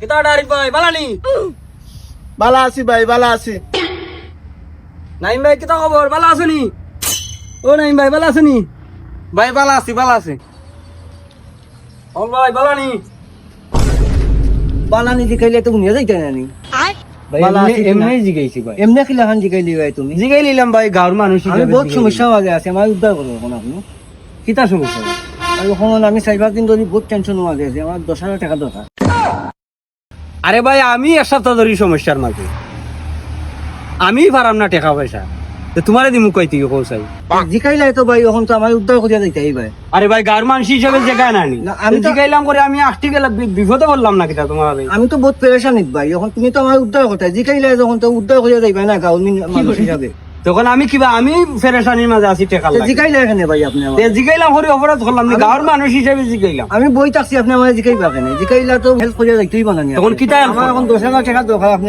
কিতা ডারি ভাই বালানি? বালা আছি ভাই বালা আছি নাইম ভাই কিতা খবর? বালা আছনি ও নাইম ভাই বালা আছনি ভাই বালা আছি বালা আছি ও ভাই বালানি? বালানি জিকাইলে তো উনিও যাইতে নানি এমনি জিগাইছি ভাই। এমনি কিলা খান ভাই তুমি? জিগাই নিলাম ভাই গাঁর মানুষ আমি বহুত সমস্যা নিলাম। আছে আমার উদ্ধার করব এখন আপনি। কিতা সমস্যা? ভাই? এখন আমি চাইবার দিন ধরে বহুত টেনশন মাঝে আছে আমার দশ হাজার টাকা দরকার। আরে ভাই আমি এক সপ্তাহ ধরে সমস্যার মাঝে। আমি পারাম না টেকা পয়সা। তো তোমারে দিমু কই তুই পৌঁছাই? জিকাইলাই তো ভাই এখন তো আমার উদ্ধার করিয়া দিতে এই ভাই। আরে ভাই গার মানুষ হিসাবে জায়গায় না, আমি জিকাইলাম তো- করে আমি আসতে গেলাম বিপদে বললাম না কিটা তোমার আমি তো বহুত পেরেশানিত ভাই এখন তুমি তো আমার উদ্ধার করতে জিকাইলাই যখন তো উদ্ধার করিয়া যাইবা না গাঁও মানুষ হিসাবে। তখন আমি কিবা আমি ফেরেশানির মাঝে আছি টাকা জিকাইলে এখানে ভাই আপনি আমার জিগাইলাম করে অপরাধ করলাম না। গাঁর মানুষ হিসাবে জিগাইলাম আমি বই থাকছি আপনি আমার জিকাইবা কেন জিকাইলা তো হেল্প করিয়া যাইতেই বানানি তখন কিতা আমার এখন দশ হাজার টাকা দরকার আপনি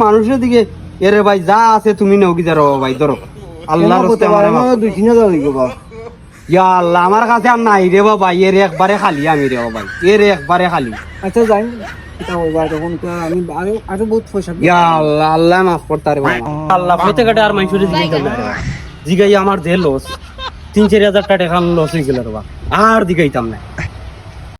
মানুষের দিকে এরে ভাই যা আছে তুমি নাও কি ধরো। ভাই ধরো আল্লাহ দুই তিন হাজার আল্লাহ আমার কাছে আর নাই রে বাবা এর একবারে খালি আমি রে বাবা এর একবারে খালি। আচ্ছা যাই। আমার লস তিন চার হাজার টাকা লস হয়ে গেল আর দিগাইতাম না।